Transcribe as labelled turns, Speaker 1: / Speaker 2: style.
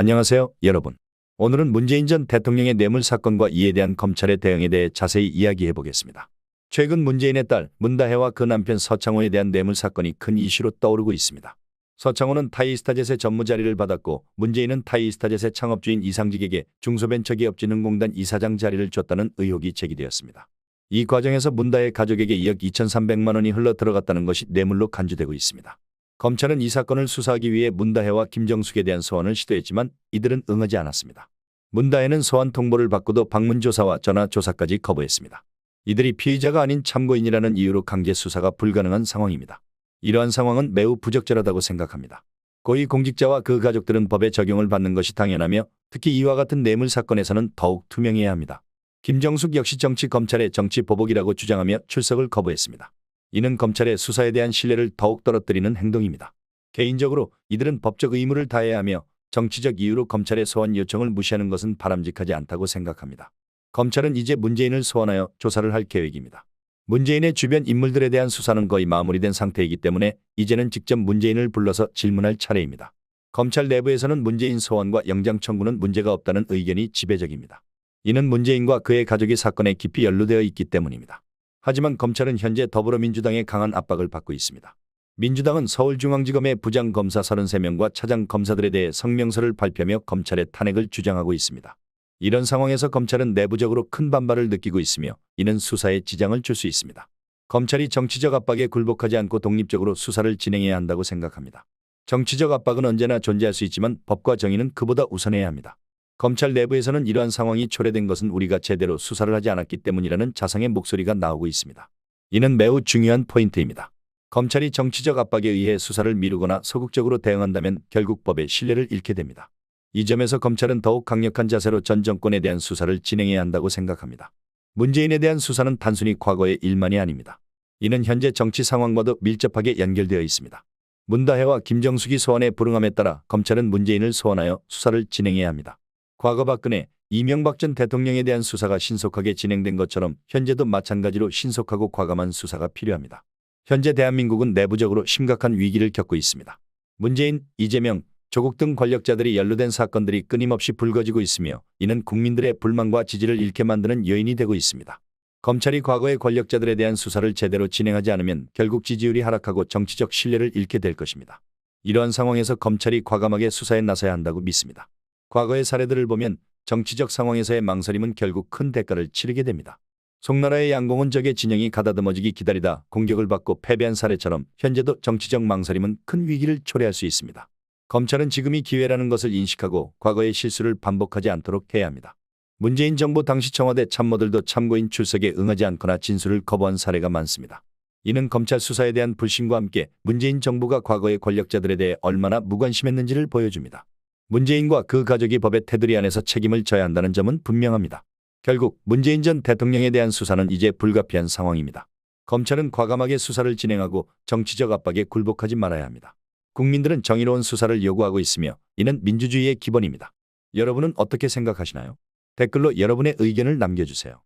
Speaker 1: 안녕하세요, 여러분. 오늘은 문재인 전 대통령의 뇌물 사건과 이에 대한 검찰의 대응에 대해 자세히 이야기해 보겠습니다. 최근 문재인의 딸 문다혜와 그 남편 서창호에 대한 뇌물 사건이 큰 이슈로 떠오르고 있습니다. 서창호는 타이스타젯의 전무 자리를 받았고 문재인은 타이스타젯의 창업주인 이상직에게 중소벤처기업진흥공단 이사장 자리를 줬다는 의혹이 제기되었습니다. 이 과정에서 문다혜 가족에게 2억 2,300만 원이 흘러 들어갔다는 것이 뇌물로 간주되고 있습니다. 검찰은 이 사건을 수사하기 위해 문다혜와 김정숙에 대한 소환을 시도했지만 이들은 응하지 않았습니다. 문다혜는 소환 통보를 받고도 방문 조사와 전화 조사까지 거부했습니다. 이들이 피의자가 아닌 참고인이라는 이유로 강제 수사가 불가능한 상황입니다. 이러한 상황은 매우 부적절하다고 생각합니다. 고위 공직자와 그 가족들은 법의 적용을 받는 것이 당연하며 특히 이와 같은 뇌물 사건에서는 더욱 투명해야 합니다. 김정숙 역시 정치 검찰의 정치 보복이라고 주장하며 출석을 거부했습니다. 이는 검찰의 수사에 대한 신뢰를 더욱 떨어뜨리는 행동입니다. 개인적으로 이들은 법적 의무를 다해야 하며 정치적 이유로 검찰의 소환 요청을 무시하는 것은 바람직하지 않다고 생각합니다. 검찰은 이제 문재인을 소환하여 조사를 할 계획입니다. 문재인의 주변 인물들에 대한 수사는 거의 마무리된 상태이기 때문에 이제는 직접 문재인을 불러서 질문할 차례입니다. 검찰 내부에서는 문재인 소환과 영장 청구는 문제가 없다는 의견이 지배적입니다. 이는 문재인과 그의 가족이 사건에 깊이 연루되어 있기 때문입니다. 하지만 검찰은 현재 더불어민주당의 강한 압박을 받고 있습니다. 민주당은 서울중앙지검의 부장검사 33명과 차장검사들에 대해 성명서를 발표하며 검찰의 탄핵을 주장하고 있습니다. 이런 상황에서 검찰은 내부적으로 큰 반발을 느끼고 있으며 이는 수사에 지장을 줄 수 있습니다. 검찰이 정치적 압박에 굴복하지 않고 독립적으로 수사를 진행해야 한다고 생각합니다. 정치적 압박은 언제나 존재할 수 있지만 법과 정의는 그보다 우선해야 합니다. 검찰 내부에서는 이러한 상황이 초래된 것은 우리가 제대로 수사를 하지 않았기 때문이라는 자성의 목소리가 나오고 있습니다. 이는 매우 중요한 포인트입니다. 검찰이 정치적 압박에 의해 수사를 미루거나 소극적으로 대응한다면 결국 법의 신뢰를 잃게 됩니다. 이 점에서 검찰은 더욱 강력한 자세로 전 정권에 대한 수사를 진행해야 한다고 생각합니다. 문재인에 대한 수사는 단순히 과거의 일만이 아닙니다. 이는 현재 정치 상황과도 밀접하게 연결되어 있습니다. 문다혜와 김정숙이 소환에 불응함에 따라 검찰은 문재인을 소환하여 수사를 진행해야 합니다. 과거 박근혜, 이명박 전 대통령에 대한 수사가 신속하게 진행된 것처럼 현재도 마찬가지로 신속하고 과감한 수사가 필요합니다. 현재 대한민국은 내부적으로 심각한 위기를 겪고 있습니다. 문재인, 이재명, 조국 등 권력자들이 연루된 사건들이 끊임없이 불거지고 있으며 이는 국민들의 불만과 지지를 잃게 만드는 요인이 되고 있습니다. 검찰이 과거의 권력자들에 대한 수사를 제대로 진행하지 않으면 결국 지지율이 하락하고 정치적 신뢰를 잃게 될 것입니다. 이러한 상황에서 검찰이 과감하게 수사에 나서야 한다고 믿습니다. 과거의 사례들을 보면 정치적 상황에서의 망설임은 결국 큰 대가를 치르게 됩니다. 송나라의 양공은 적의 진영이 가다듬어지기 기다리다 공격을 받고 패배한 사례처럼 현재도 정치적 망설임은 큰 위기를 초래할 수 있습니다. 검찰은 지금이 기회라는 것을 인식하고 과거의 실수를 반복하지 않도록 해야 합니다. 문재인 정부 당시 청와대 참모들도 참고인 출석에 응하지 않거나 진술을 거부한 사례가 많습니다. 이는 검찰 수사에 대한 불신과 함께 문재인 정부가 과거의 권력자들에 대해 얼마나 무관심했는지를 보여줍니다. 문재인과 그 가족이 법의 테두리 안에서 책임을 져야 한다는 점은 분명합니다. 결국 문재인 전 대통령에 대한 수사는 이제 불가피한 상황입니다. 검찰은 과감하게 수사를 진행하고 정치적 압박에 굴복하지 말아야 합니다. 국민들은 정의로운 수사를 요구하고 있으며 이는 민주주의의 기본입니다. 여러분은 어떻게 생각하시나요? 댓글로 여러분의 의견을 남겨주세요.